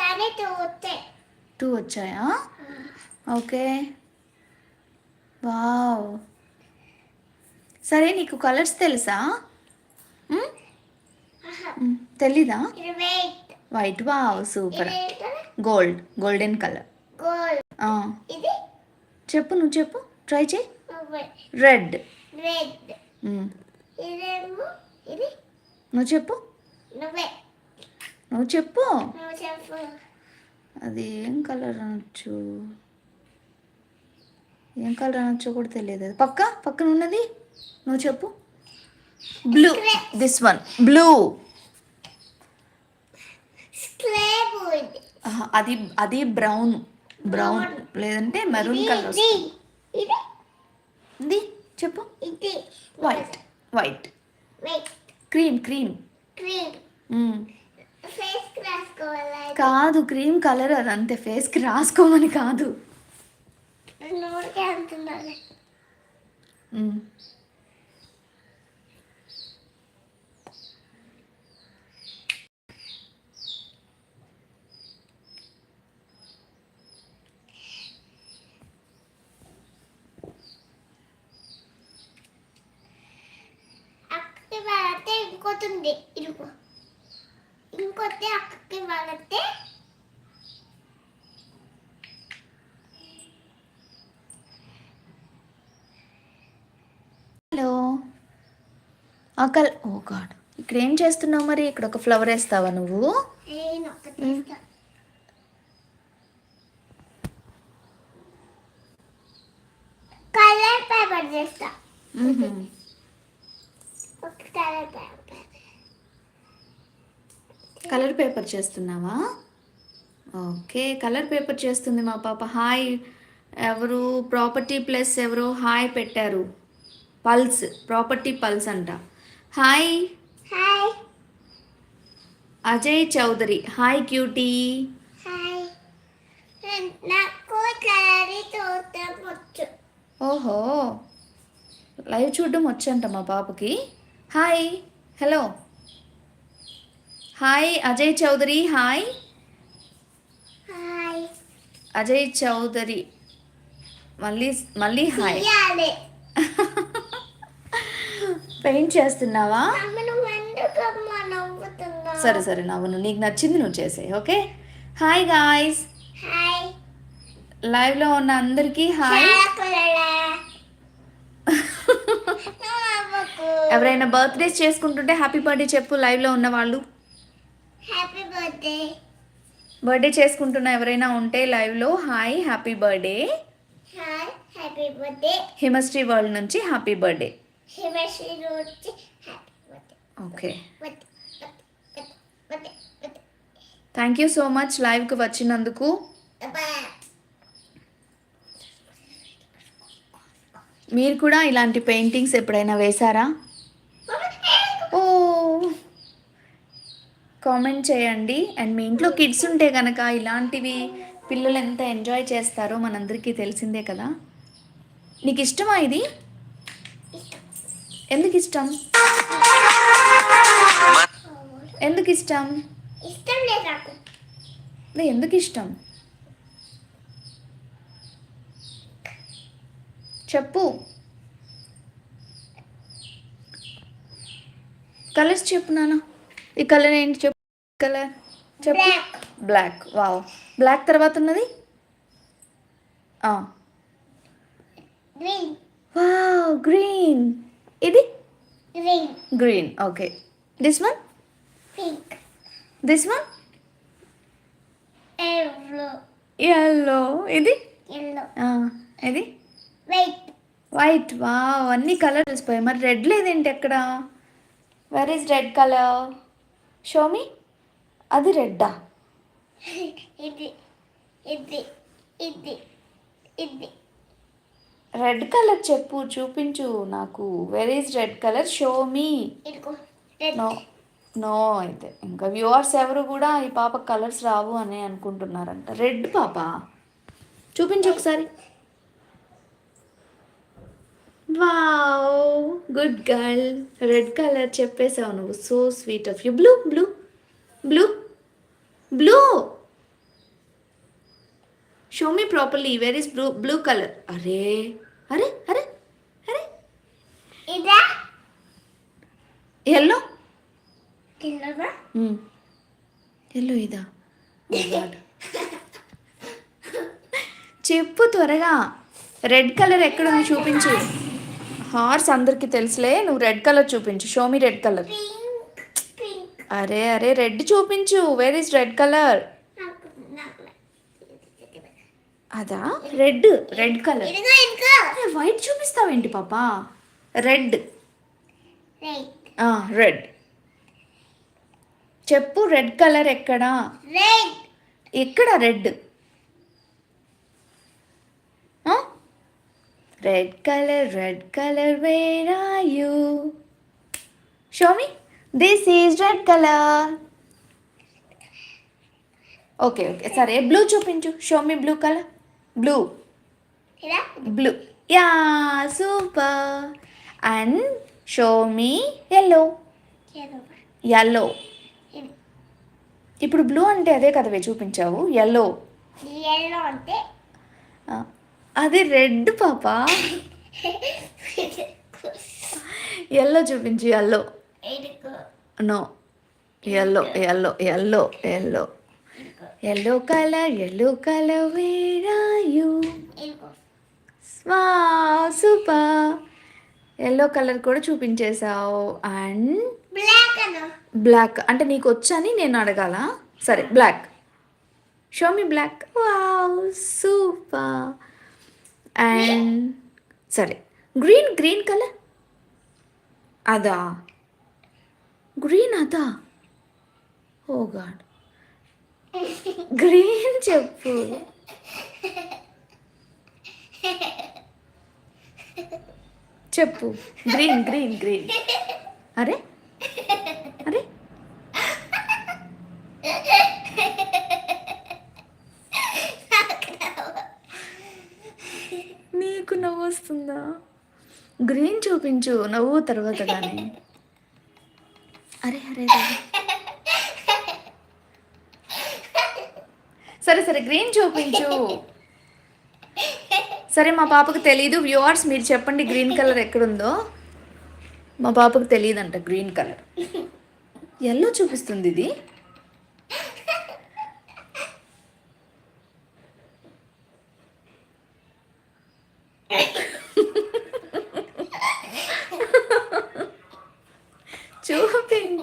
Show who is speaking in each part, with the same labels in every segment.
Speaker 1: కానీ
Speaker 2: టూ వచ్చాయా okay wow సరే నీకు కలర్స్ తెలుసా. తెలీదా white wow super gold golden colour చెప్పు నువ్వు చెప్పు ట్రై చేయి
Speaker 1: రెడ్
Speaker 2: నువ్వు చెప్పు
Speaker 1: నువ్వే
Speaker 2: నువ్వు చెప్పు. అది ఏం కలర్ అనొచ్చు? ఏం కలర్ అనొచ్చో కూడా తెలియదు. అది పక్క? పక్కన ఉన్నది? నువ్వు చెప్పు. బ్లూ దిస్ వన్ బ్లూ అది అది బ్రౌన్ బ్రౌన్ లేదంటే మెరూన్ కలర్
Speaker 1: ఇది.
Speaker 2: చెప్పు. White white cream cream
Speaker 1: cream
Speaker 2: కాదు క్రీమ్ కలర్ అది అంతే. ఫేస్కి రాసుకోమని కాదు.
Speaker 1: ఉంది. ఇరుగు ఇంకోటి అక్కకి వాడితే
Speaker 2: హలో. అకల్ ఓ గాడ్. ఇక్కడ ఏం చేస్తున్నావు మరి? ఇక్కడ ఒక ఫ్లవర్ వేస్తావా నువ్వు.
Speaker 1: కలర్ పేపర్ చేస్తా ఒక కలర్ పేపర్
Speaker 2: కలర్ పేపర్ చేస్తున్నావా? ఓకే కలర్ పేపర్ చేస్తుంది మా పాప. హాయ్. ఎవరు? ప్రాపర్టీ ప్లస్ ఎవరు హాయ్ పెట్టారు. పల్స్ ప్రాపర్టీ పల్స్ అంట. Hi.
Speaker 1: Hi.
Speaker 2: Ajay Chaudhary. Hi cutie. ఓహో. లైవ్ చూడడం వచ్చంట మా పాపకి. Hi. Hello. Hi Ajay Chaudhary hi
Speaker 1: hi
Speaker 2: Ajay Chaudhary మళ్ళీ మళ్ళీ హాయ్ పెయింట్ చేస్తున్నావా? సరే సరే నవ్వును. నీకు నచ్చింది నువ్వు చేసాయి ఓకే? హాయ్ గాయ్స్ లైవ్లో ఉన్న అందరికీ హాయ్ ఎవరైనా బర్త్డేస్ చేసుకుంటుంటే హ్యాపీ బర్త్డే చెప్పు లైవ్లో ఉన్న వాళ్ళు.
Speaker 1: హ్యాపీ బర్త్డే
Speaker 2: బర్త్డే చేసుకుంటున్న ఎవరైనా ఉంటే లైవ్లో hi happy birthday
Speaker 1: hi happy birthday
Speaker 2: Himashri world నుంచి happy birthday
Speaker 1: Himashri happy birthday
Speaker 2: okay thank you so much లైవ్కి వచ్చినందుకు. మీరు కూడా ఇలాంటి పెయింటింగ్స్ ఎప్పుడైనా వేశారా ఓ కామెంట్ చేయండి. అండ్ మీ ఇంట్లో కిడ్స్ ఉంటే కనుక ఇలాంటివి పిల్లలు ఎంత ఎంజాయ్ చేస్తారో మనందరికీ తెలిసిందే కదా. నీకు ఇష్టమా ఇది? ఎందుకు ఇష్టం? ఎందుకు ఇష్టం? ఎందుకు ఇష్టం? చెప్పు. కలర్స్ చెప్పు నాన్న. ఈ కలర్ ఏంటి చెప్పు. కలర్ చెప్పు.
Speaker 1: బ్లాక్
Speaker 2: వావ్ బ్లాక్ తర్వాత ఉన్నది?
Speaker 1: గ్రీన్
Speaker 2: వావ్ గ్రీన్ ఇది?
Speaker 1: Green
Speaker 2: okay this one
Speaker 1: pink
Speaker 2: this one
Speaker 1: yellow
Speaker 2: ఇది? ఇది?
Speaker 1: వైట్
Speaker 2: వైట్ వావ్ అన్ని కలర్ తెలిసిపోయాయి మరి రెడ్ లేదేంటి ఎక్కడ where is red colour show me అది రెడ్డా?
Speaker 1: ఇది ఇది ఇది ఇది.
Speaker 2: రెడ్ కలర్ చెప్పు చూపించు నాకు. Where is red colour show me no no అయితే ఇంకా వ్యూవర్స్ ఎవరు కూడా ఈ పాప కలర్స్ రావు అని అనుకుంటున్నారంట. రెడ్ పాప? చూపించు ఒకసారి. Wow good girl red colour చెప్పేసావు నువ్వు. So sweet of you blue blue blue blue show me properly where is blue blue colour అరే అరే అరే అరే
Speaker 1: ఇదా
Speaker 2: ఎల్లో ఎల్లో ఇదా. చెప్పు త్వరగా. రెడ్ కలర్ ఎక్కడుంది చూపించు. హార్స్ అందరికి తెలుసులే. నువ్వు రెడ్ కలర్ చూపించు. షో మీ రెడ్ కలర్ అరే అరే రెడ్ చూపించు. వేర్ ఇస్ రెడ్ కలర్ అదా? రెడ్ రెడ్ కలర్ వైట్ చూపిస్తావేంటి పాప? రెడ్
Speaker 1: రెడ్
Speaker 2: చెప్పు రెడ్ కలర్ ఎక్కడా? ఎక్కడ red red colour red colour where are you show me this is red colour okay okay సరే బ్లూ చూపించు. Show me blue colour blue blue yeah super and show me yellow yellow ఇప్పుడు blue అంటే అదే కదవే చూపించావు? Yellow
Speaker 1: yellow అంటే?
Speaker 2: అది red పాప? Yellow చూపించు yellow no yellow yellow yellow yellow yellow colour yellow colour where are you
Speaker 1: ఇదిగో
Speaker 2: wow super yellow colour కూడా చూపించేశావు. అండ్
Speaker 1: బ్లాక్
Speaker 2: అంటే నీకు వచ్చని నేను అడగాల? సరే black show me black wow super and సరే. గ్రీన్ గ్రీన్ కలర్ అదా? గ్రీన్ అదా? ఓ గాడ్ గ్రీన్ చెప్పు. చెప్పు. గ్రీన్ గ్రీన్ గ్రీన్ అరే? అరే? నీకు నవ్వు వస్తుందా? గ్రీన్ చూపించు నవ్వు తర్వాత కానీ అరే అరే సరే సరే గ్రీన్ చూపించు. సరే మా పాపకు తెలీదు. వ్యూవర్స్ మీరు చెప్పండి గ్రీన్ కలర్ ఎక్కడుందో. మా పాపకు తెలియదంట గ్రీన్ కలర్ ఎల్లో చూపిస్తుంది ఇది.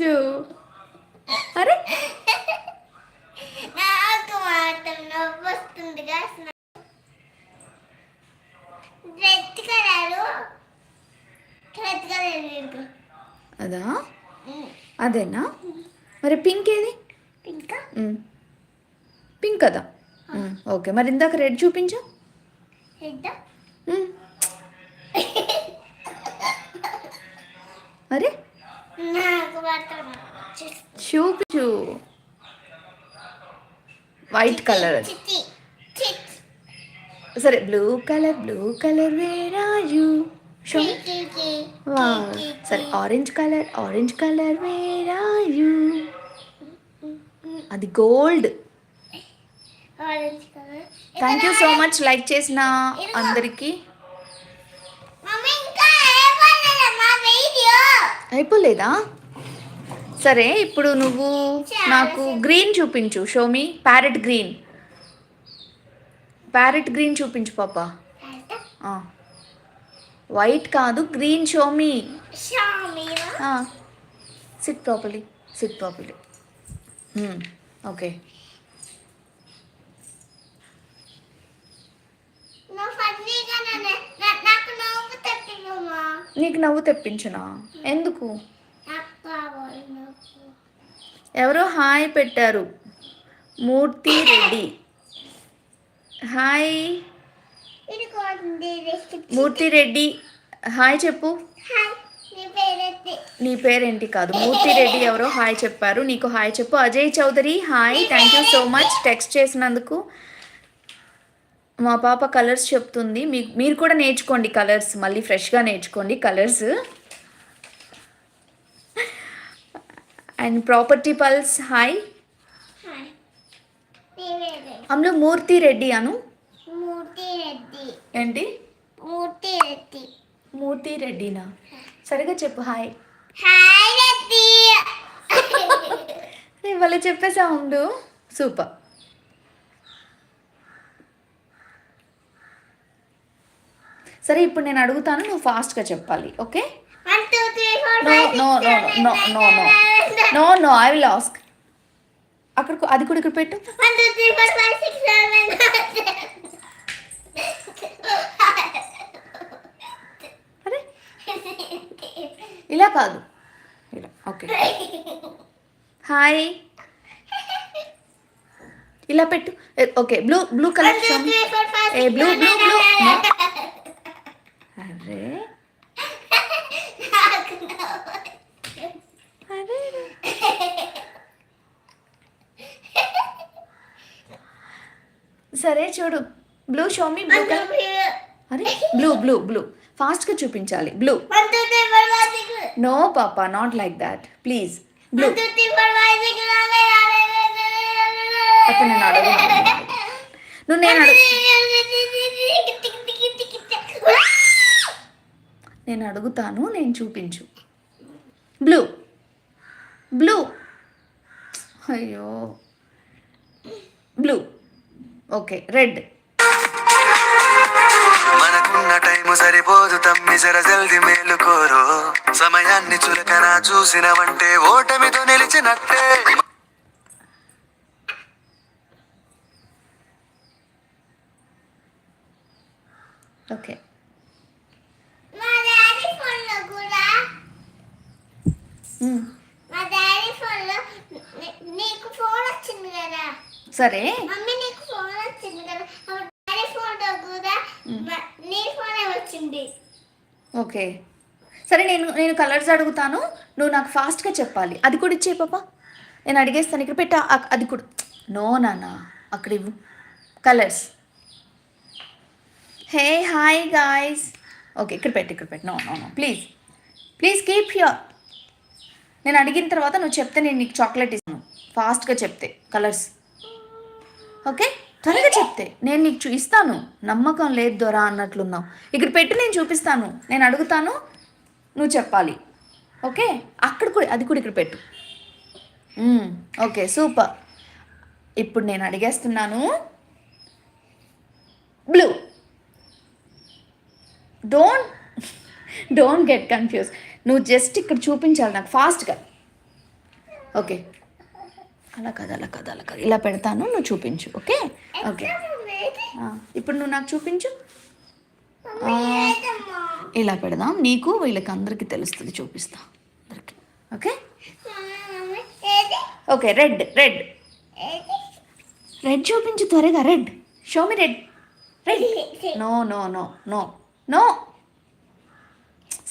Speaker 2: చూపించు అరే.
Speaker 1: నాకు మాత్రం నవ్వు వస్తుంది రెడ్ కలరు రెడ్ కలర్
Speaker 2: అదా? అదేనా? మరి పింక్ ఏది? మ్. పింక్ కదా ఓకే మరి ఇందాక రెడ్ చూపించు.
Speaker 1: రెడ్.
Speaker 2: అరే. చూపించు వైట్ కలర్ అది సరే blue colour blue colour where are you show
Speaker 1: చిట్టి
Speaker 2: వావ్ సరే orange colour orange colour where are you అది gold thank you so much like చేసిన అందరికీ. అయిపోలేదా? సరే ఇప్పుడు నువ్వు నాకు గ్రీన్ చూపించు show me parrot green parrot green చూపించు పాప. వైట్ కాదు green show me sit properly sit properly okay
Speaker 1: నా ఫన్నీగా నన్ను నా- నాకు నవ్వు తప్పినమ్మా
Speaker 2: నీకు నవ్వు తెప్పించనా? ఎందుకు? ఎవరో హాయ్ పెట్టారు. మూర్తి రెడ్డి. హాయ్. మూర్తి రెడ్డి. హాయ్ చెప్పు.
Speaker 1: నీ
Speaker 2: నీ పేరేంటి కాదు. మూర్తి రెడ్డి ఎవరో హాయ్ చెప్పారు. నీకు హాయ్ చెప్పు. Ajay Chaudhary hi. Thank you so much. Text చేసినందుకు మా పాప కలర్స్ చెప్తుంది. మీ మీరు కూడా నేర్చుకోండి కలర్స్. మళ్ళీ ఫ్రెష్గా నేర్చుకోండి కలర్స్. అండ్ ప్రాపర్టీ పల్స్ హాయ్. అందులో మూర్తి రెడ్డి అను.
Speaker 1: మూర్తి రెడ్డి.
Speaker 2: ఏంటి?
Speaker 1: మూర్తి రెడ్డి.
Speaker 2: మూర్తి రెడ్డినా? సరిగా చెప్పు హాయ్.
Speaker 1: హాయ్ రెడ్డి.
Speaker 2: చెప్పేసా ఉండు సూపర్. సరే ఇప్పుడు నేను అడుగుతాను నువ్వు ఫాస్ట్గా చెప్పాలి okay? No no no no no no no no I will ask అక్కడ అది కూడా ఇక్కడ పెట్టు. అరే ఇలా కాదు. ఇలా ఓకే. హాయ్ ఇలా పెట్టు. ఓకే బ్లూ బ్లూ కలర్ ఏ బ్లూ బ్లూ బ్లూ అరే. అరే. సరే చూడు. Blue show me blue colour అరే బ్లూ బ్లూ బ్లూ ఫాస్ట్గా చూపించాలి. బ్లూ నో పాపా not like that please blue నేను అడుగు నువ్వు నేను అడుగు నేను అడుగుతాను నేను చూపించు. బ్లూ. బ్లూ. అయ్యో. బ్లూ. Okay red.
Speaker 3: మనకున్న టైము సరిపోదు తమ్మి జర జల్ది మేలుకోరు సమయాన్ని చులకన చూసినవంటే ఓటమితో నిలిచినట్టే.
Speaker 2: ఓకే
Speaker 1: మా డాడీ ఫోన్లో కూడా
Speaker 2: మ్,
Speaker 1: డాడీ ఫోన్లో నీ- నీకు ఫోన్ వచ్చింది కదా?
Speaker 2: సరే.
Speaker 1: మమ్మీ నీకు ఫోన్ వచ్చింది కదా? డాడీ ఫోన్లో కూడా మ- నీ ఫోనే వచ్చింది.
Speaker 2: ఓకే. సరే నేను నేను కలర్స్ అడుగుతాను. నువ్వు నాకు ఫాస్ట్గా చెప్పాలి. అది కూడా ఇచ్చే పాప. నేను అడిగేస్తాను. ఇక్కడ పెట్టా. అది కూడా. నో నాన్న. అక్కడ ఇవ్వు. Colours. Hey hi guys. Okay ఇక్కడ పెట్టు ఇక్కడ పెట్టు. No no no. Please. Please keep here. నేను అడిగిన తర్వాత నువ్వు చెప్తే నేను నీకు చాక్లెట్ ఇస్తాను. ఫాస్ట్గా చెప్తే కలర్స్. ఓకే? త్వరగా చెప్తే నేను నీకు ఇస్తాను. నమ్మకం లేదు దొరా అన్నట్లున్నావు. ఇక్కడ పెట్టి నేను చూపిస్తాను. నేను అడుగుతాను నువ్వు చెప్పాలి. ఓకే? అక్కడ కూడా అది కూడా ఇక్కడ పెట్టు. Okay super. ఇప్పుడు నేను అడిగేస్తున్నాను. Blue. Don't don't get confuse. నువ్వు జస్ట్ ఇక్కడ చూపించాలి నాకు ఫాస్ట్గా ఓకే అలా కాదు అలా కాదు అలా కాదు. ఇలా పెడతాను నువ్వు చూపించు ఓకే ఓకే ఇప్పుడు నువ్వు నాకు చూపించు. ఇలా పెడదాం. నీకు వీళ్ళకి అందరికీ తెలుస్తుంది చూపిస్తా అందరికి. Okay okay red red red చూపించు త్వరగా red show me red red no no no no no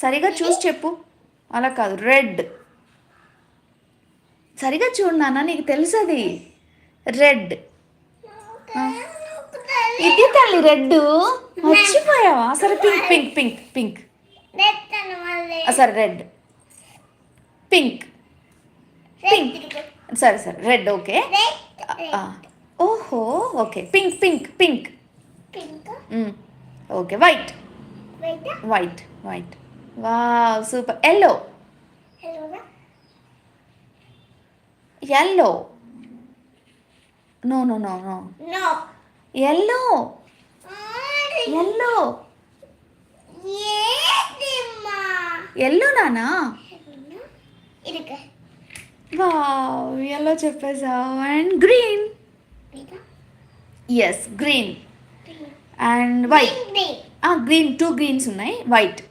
Speaker 2: సరిగా చూసి చెప్పు. అలా కాదు రెడ్. సరిగా చూడు నాన్న నీకు తెలుసు అది రెడ్ ఇది తల్లి రెడ్ మర్చిపోయావా? సరే పింక్ పింక్ పింక్ పింక్. సరే రెడ్. పింక్. పింక్. సరే సరే రెడ్ ఓకే. ఓహో okay. Pink pink pink. Okay white? White white. Wow super yellow yellow no no no no yellow yellow yellow నానా wow yellow చెప్పేసావు and green yes green and white green two greens ఉన్నాయి. White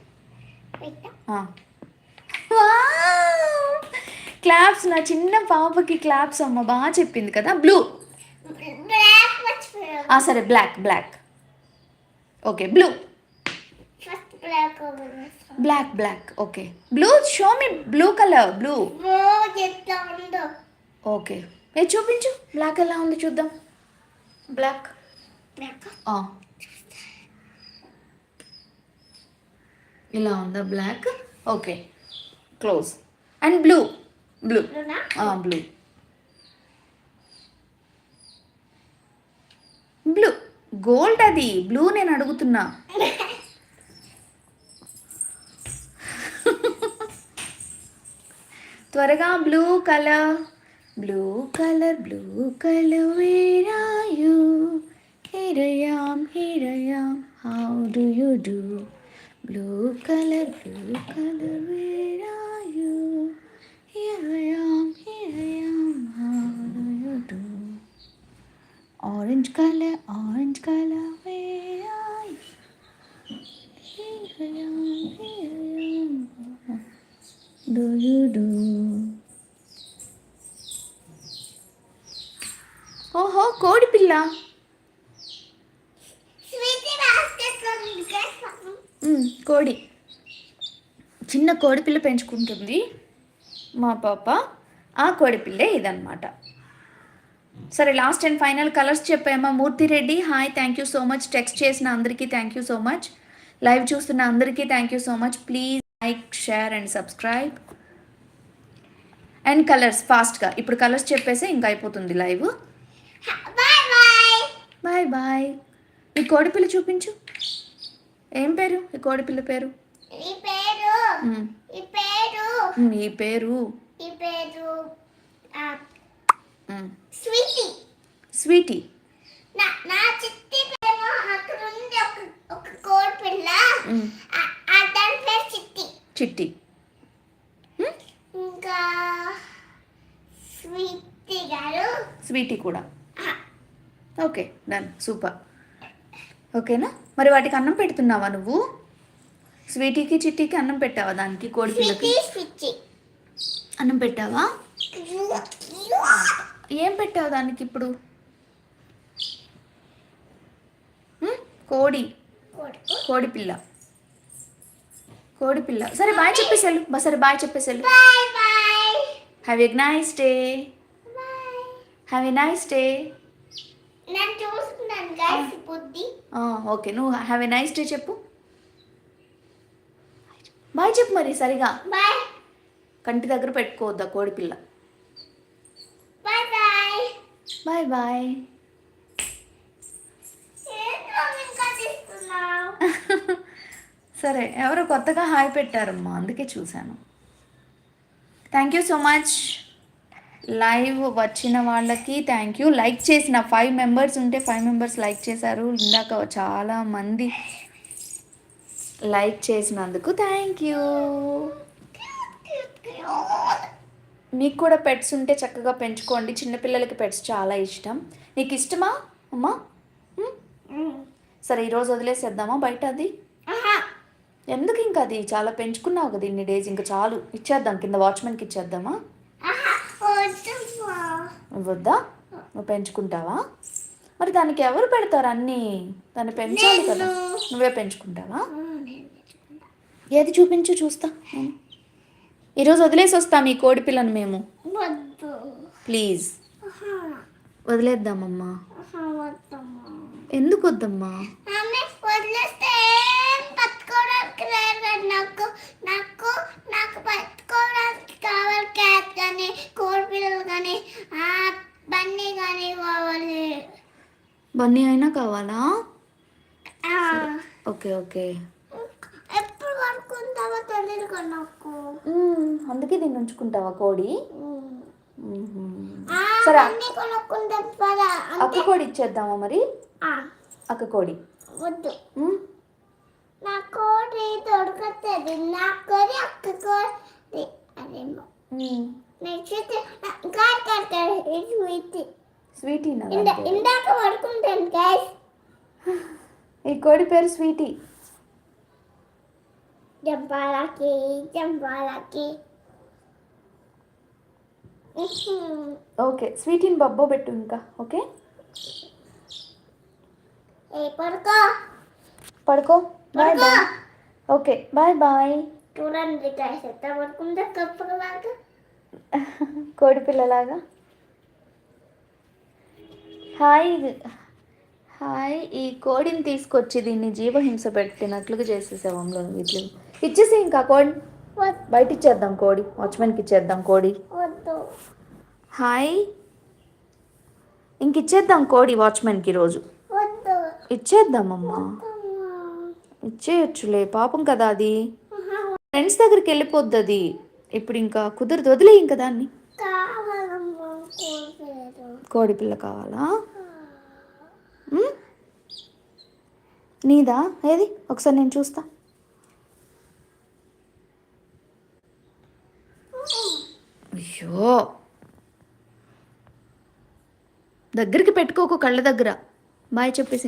Speaker 2: claps నా చిన్న పాపకి claps అమ్మ బాగా చెప్పింది కదా blue. సరే black black. Okay blue.
Speaker 1: Black
Speaker 2: black okay. Blue show me blue colour blue okay. ఏ చూపించు. బ్లాక్ ఎలా ఉంది చూద్దాం. బ్లాక్.
Speaker 1: బ్లాక్?
Speaker 2: ఇలా ఉందా black okay close and blue blue blue blue gold అది. బ్లూ నేను అడుగుతున్నా. త్వరగా blue colour blue colour blue colour where are you here I am here I am how do you do blue colour blue colour where are you here I am here I am how do you do orange colour orange colour where are కోడి. మ్, చిన్న కోడి పిల్ల పెంచుకుంటుంది మా పాప. ఆ కోడి పిల్లే ఇదన్నమాట. సరే last and final colours చెప్పామా? Murthy Reddy hi thank you so much text చేసిన అందరికీ thank you so much live చూస్తున్న అందరికీ thank you so much please like share and subscribe and colours ఫాస్ట్గా ఇప్పుడు కలర్స్ చెప్పేసి ఇంకా అయిపోతుంది live
Speaker 1: bye bye
Speaker 2: bye bye ఈ కోడి పిల్ల చూపించు. ఏం పేరు? ఈ కోడి పిల్ల పేరు?
Speaker 1: ఈ పేరు? ఈ పేరు?
Speaker 2: ఈ పేరు?
Speaker 1: ఈ పేరు స్వీటీ.
Speaker 2: స్వీటీ?
Speaker 1: నా నా చిట్టి ప్రేమ అక్కడ ఉంది ఒక ఒక కోడి పిల్ల.
Speaker 2: మ్,
Speaker 1: ఆ- దాని పేరు చిట్టి.
Speaker 2: చిట్టి.
Speaker 1: ఇంకా స్వీటీ గారు.
Speaker 2: స్వీటీ కూడా. Okay done super. ఓకేనా? మరి వాటికి అన్నం పెడుతున్నావా నువ్వు? స్వీటీకి చిట్టీకి అన్నం పెట్టావా దానికి కోడి పిల్లకి? అన్నం పెట్టావా? ఏం పెట్టావు దానికి ఇప్పుడు? కోడి. కోడి పిల్ల. కోడి పిల్ల. సరే బాయ్ చెప్పేసాలు బా సరే bye చెప్పేసాలు
Speaker 1: bye
Speaker 2: have a nice day have a nice day
Speaker 1: నేను చూస్తున్నాను గైస్ బుద్ధి.
Speaker 2: ఓకే నువ్వు హ్యావ్ ఎ నైస్ డే చెప్పు. బాయ్ చెప్పు మరి సరిగా.
Speaker 1: బాయ్
Speaker 2: కంటి దగ్గర పెట్టుకోవద్దా కోడి పిల్ల?
Speaker 1: బాయ్ బాయ్
Speaker 2: బాయ్ బాయ్ సరే ఎవరో కొత్తగా హాయ్ పెట్టారమ్మా అందుకే చూశాను. Thank you so much live వచ్చిన వాళ్ళకి థ్యాంక్ యూ లైక్ చేసిన ఫైవ్ మెంబర్స్ ఉంటే ఫైవ్ మెంబర్స్ లైక్ చేశారు. ఇందాక చాలా మంది లైక్ చేసినందుకు థ్యాంక్ యూ మీకు కూడా పెట్స్ ఉంటే చక్కగా పెంచుకోండి. చిన్నపిల్లలకి పెట్స్ చాలా ఇష్టం. నీకు ఇష్టమా అమ్మా? సరే ఈరోజు వదిలేసేద్దామా బయట అది? ఎందుకు ఇంకా అది? చాలా పెంచుకున్నావు కదా ఇన్ని డేస్ ఇంకా చాలు. ఇచ్చేద్దాం. కింద వాచ్మెన్కి ఇచ్చేద్దామా? వద్దా? నువ్వు పెంచుకుంటావా? మరి దానికి ఎవరు పెడతారు అన్నీ? దాన్ని పెంచాలి కదా. నువ్వే పెంచుకుంటావా? ఏది చూపించు చూస్తా. ఈరోజు వదిలేసి వస్తాం ఈ కోడి పిల్లను మేము. ప్లీజ్. వదిలేద్దామమ్మా. ఎందుకు వద్దమ్మా?
Speaker 1: నాకు నాకు నాకు బన్నీ
Speaker 2: అయినా కావాలా? Okay okay. అందుకే దీన్ని ఉంచుకుంటావా కోడి? సరే. అక్క కోడి ఇచ్చేద్దామా మరి? అక్క కోడి.
Speaker 1: వద్దు? నా కోడి దొరకతుంది నా కోడి అక్క కోడి. అదేమో.
Speaker 2: మ్మ్.
Speaker 1: Next
Speaker 2: sweetie.
Speaker 1: ఇందాక పడుకుంటాను గైస్
Speaker 2: ఈ కోడి పేరు స్వీటీ.
Speaker 1: జంపాలకి జంపాలకి.
Speaker 2: ఓకే స్వీటీని బబ్బో పెట్టు ఇంకా ఓకే?
Speaker 1: ఏ పడుకో.
Speaker 2: పడుకో bye bye okay bye bye
Speaker 1: చూడండి గైస్ ఎంత పడుకుంటే కప్పులాగా.
Speaker 2: కోడి పిల్లలాగా. Hi hi. ఈ కోడిని తీసుకొచ్చి దీన్ని జీవహింస పెట్టినట్లుగా చేసేసావంలో వీటిలో ఇచ్చేసి ఇంకా కోడి. బయట ఇచ్చేద్దాం కోడి. వాచ్మెన్కి ఇచ్చేద్దాం కోడి. హాయ్. ఇంక ఇచ్చేద్దాం కోడి వాచ్మెన్కి రోజు. ఇచ్చేద్దామమ్మా. ఇచ్చేయచ్చులే పాపం కదా అది. ఫ్రెండ్స్ దగ్గరికి వెళ్ళిపోద్ది అది. ఇప్పుడు ఇంకా కుదరదు వదిలే ఇంకా దాన్ని.
Speaker 1: కోడిపిల్ల
Speaker 2: కోడి పిల్ల కావాలా? నీదా? ఏది? ఒకసారి నేను చూస్తా. అయ్యో. దగ్గరికి పెట్టుకోకు కళ్ళ దగ్గర. బాయ్ చెప్పేసి